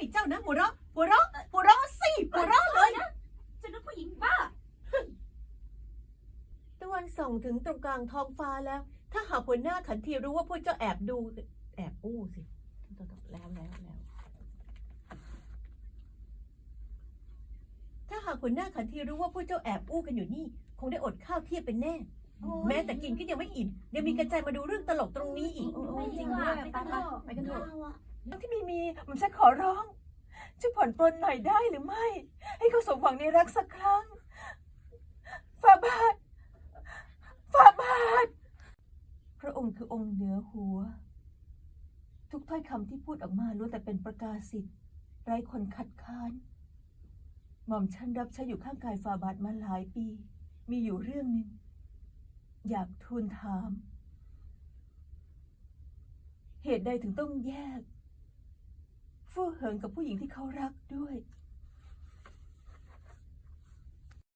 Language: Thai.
วยเจ้านะหัวเราะหัวเราะหัวเราะสิหัวเราะเลยฉันนึกผู้หญิงบ้าตะวันส่องถึงตรงกลางท้องฟ้าแล้ว ถ้าหากหัวหน้าขันทีรู้ว่าพวกเจ้าแอบดู แอบอู้สิแล้วแล้วแล้วถ้าหากหัวหน้าขันทีรู้ว่าพวกเจ้าแอบอู้กันอยู่นี่ คงได้อดข้าวเที่ยงเป็นแน่แม้แต่กินก็ยังไม่อิ่มยังมีกระจายมาดูเรื่องตลกตรงนี้อีกไม่จริงด้วยไปกันเถอะไปกันเถอะ ที่มีมีผมจะขอร้องช่วยผ่อนปลนหน่อยได้หรือไม่ ให้เขาสมหวังในรักสักครั้งฝ่าบาทฝ่าบาทพระองค์คือองค์เหนือหัว ทุกถ้อยคำที่พูดออกมาล้วนแต่เป็นประกาศสิทธิ์ไร้คนคัดค้าน หม่อมฉันรับใช้อยู่ข้างกายฝ่าบาทมาหลายปี มีอยู่เรื่องหนึ่งอยากทูลถาม เหตุใดถึงต้องแยก เหิงกับผู้หญิงที่เขารักด้วย